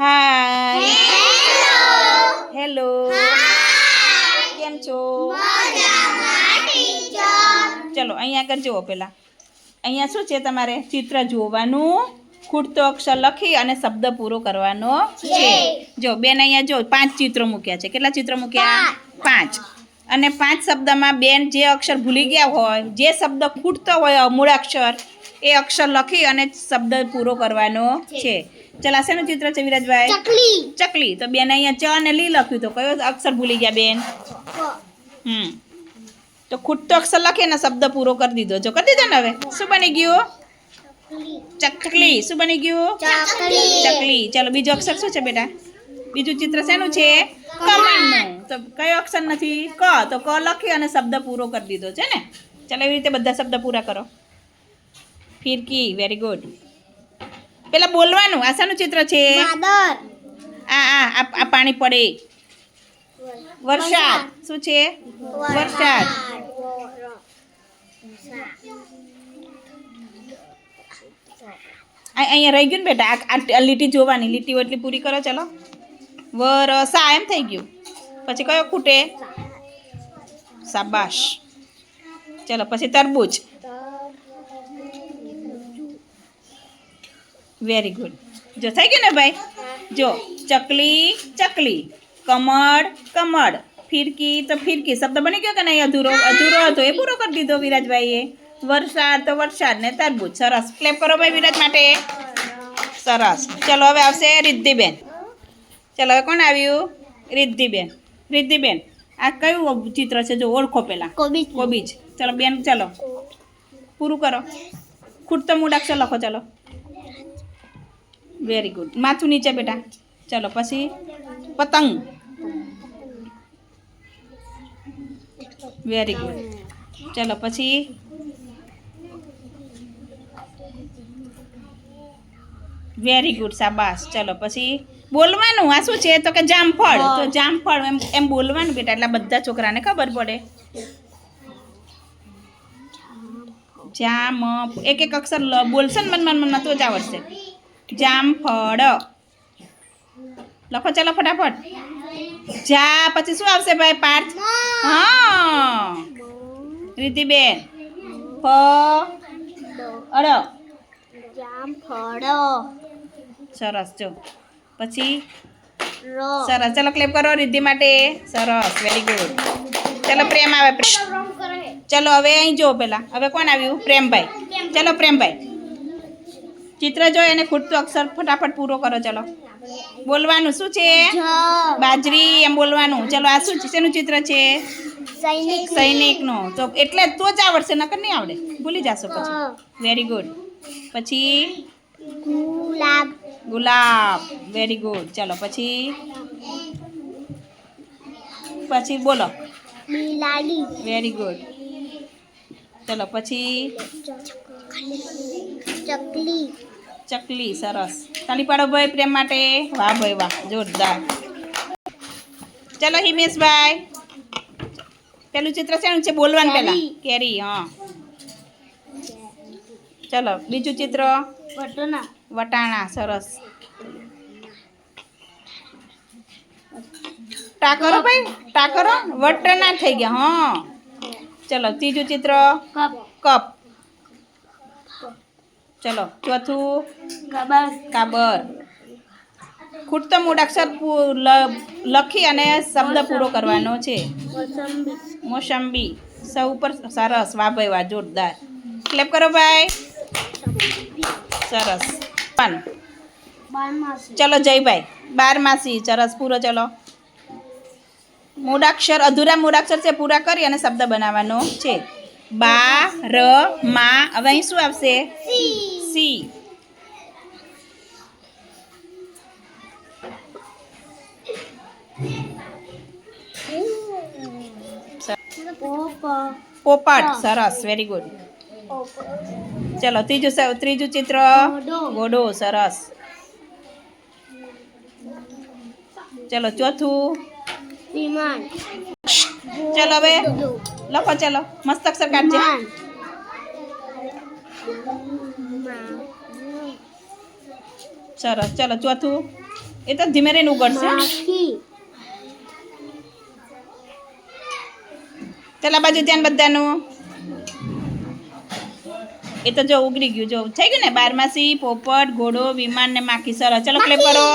હાય. Hello. કેમ છો? ચલો અહીંયા આગળ જુઓ પહેલાં. અહીંયા શું છે તમારે? ચિત્ર જોવાનું ખૂટતો અક્ષર લખી અને શબ્દ પૂરો કરવાનો છે. જો બેન અહીંયા જો પાંચ ચિત્રો મૂક્યા છે. કેટલા ચિત્રો મૂક્યા? પાંચ. અને પાંચ શબ્દમાં બેન જે અક્ષર ભૂલી ગયા હોય જે શબ્દ ખૂટતો હોય મૂળ અક્ષર એ અક્ષર લખી અને શબ્દ પૂરો કરવાનો છે. ચાલ આ શેનું ચિત્ર છે વિરાજભાઈ? ચકલી. ચકલી. તો બેન અહીંયા ચ અને લી લખ્યું તો કયો અક્ષર ભૂલી ગયા બેન? હમ. તો ખૂટતો અક્ષર લખીને શબ્દ પૂરો કરી દીધો. જો કરી દીધો ને હવે? શું બની ગયું? ચકલી. શું બની ગયું? ચકલી. ચકલી. ચલો બીજો અક્ષર શું છે બેટા? બીજું ચિત્ર શેનું છે? કમળનું. તો કયો અક્ષર નથી? ક. તો ક લખી અને શબ્દ પૂરો કરી દીધો છે ને? ચાલો એવી રીતે બધા શબ્દ પૂરા કરો. ફિરકી. વેરી ગુડ પેલા બોલવાનું આ શાનું ચિત્ર છે? વાદળ. આ આ આ- પાણી પડે. વરસાદ. શું છે? વરસાદ. અહીંયા રહી ગયું ને બેટા આ લીટી જોવાની લીટી એટલી પૂરી કરો ચાલો. વરસા એમ થઈ ગયું. પછી કયો ખૂટે? સાબાશ ચલો પછી તરબૂચ. વેરી ગુડ જો થઈ ગયું ને ભાઈ? જો ચકલી ચકલી. કમળ કમળ. ફિરકી તો ફિરકી શબ્દ બની ગયો કે નહીં? અધૂરો અધૂરો હતો. એ પૂરો કરી દીધો વિરાજભાઈએ. વરસાદ તો વરસાદ ને તરબૂચ. સરસ. ક્લેપ કરો ભાઈ વિરાજ માટે. સરસ. ચલો હવે આવશે રિદ્ધિબેન. ચલો હવે કોણ આવ્યું? રિદ્ધિબેન. રિદ્ધિબેન આ કયું ચિત્ર છે? જો ઓળખો પહેલાં. કોબીજ. કોબીજ. ચલો બેન ચલો. પૂરું કરો. ખૂટતો મૂડાક્ષર લખો ચલો. વેરી ગુડ માથું નીચે બેટા ચલો પછી પતંગ વેરી ગુડ ચલો પછી વેરી ગુડ શાબાશ ચલો પછી બોલવાનું આ શું છે? તો કે જામફળ। તો જામફળ એમ એમ બોલવાનું બેટા એટલે બધા છોકરાને ખબર પડે. જામ એક એક અક્ષર બોલશે ને મનમાં મનમાં તો જ આવડશે. જામફળ. લખો ચાલો ફટાફટ. જા પછી શું આવશે ભાઈ પાર્થ? હા. રીતિબેન ફ. અડ જામફળ. સરસ જો. પછી? સરસ. ચાલો ક્લેપ કરો રિદ્ધિ માટે. સરસ વેરી ગુડ ચાલો પ્રેમ આવે પ્રેમ. ચલો હવે અહીં જો પેલા હવે કોણ આવ્યું? પ્રેમભાઈ. ચલો પ્રેમભાઈ. ચિત્ર જો એને ખૂટતું અક્ષર ફટાફટ પૂરો કરો ચલો. બોલવાનું શું છે? બાજરી એમ બોલવાનું. ચલો આ શું છે? શેનું ચિત્ર છે? સૈનિક. સૈનિકનું. તો એટલે તો જ આવડશે નકર નહીં આવડે. ભૂલી જશો પછી. વેરી ગુડ પછી? ગુલાબ. ગુલાબ. વેરી ગુડ ચલો પછી? પછી બોલો. બિલાડી. વેરી ગુડ ચલો પછી? ચકલી. ચકલી સરસ. તાલી પાડો ભાઈ પ્રેમ માટે. વાહ ભાઈ વાહ જોરદાર. ચલો હિમેશભાઈ. પેલું ચિત્ર શેનું છે બોલવાનું પેલા કેરી. કેરી હા. ચલો બીજું ચિત્ર? વટોના વટાણા સરસ. ટાકરો ભાઈ? ટાકરો? વટાણા થઈ ગયા હા. ચલો ત્રીજું ચિત્ર? કપ. કપ. ચલો ચોથું. કાબર. ખૂટતો મૂળાક્ષર લખી અને શબ્દ પૂરો કરવાનો છે. મોસંબી. સૌ ઉપર સરસ વાહ ભાઈ વાહ જોરદાર. ક્લેપ કરો ભાઈ. સરસ. પણ ચલો જયભાઈ બારમાસી સરસ પૂરો ચલો. મૂળાક્ષર અધૂરા મૂળાક્ષર છે પૂરા કરી અને શબ્દ બનાવવાનો છે. બા ર મા હવે અહીં શું આવશે? સી પોપ પોપટ સરસ વેરી ગુડ ચલો ત્રીજું સ- ત્રીજું ચિત્ર ઘોડો. ઘોડો સરસ ચલો ચોથું વિમાન ચલો હવે લખો ચલો મસ્ત અક્ષર કાઢજે સરસ ચલો ચોથું. એ તો ધીમે રહીને ઉગડશે. પેલા બાજુ ધ્યાન બધાનું. એ તો જો ઉગડી ગયું જો. થઈ ગયું ને? બારમાસી પોપટ ઘોડો વિમાન ને માખી. સરસ. ચલો ક્લેપ કરો.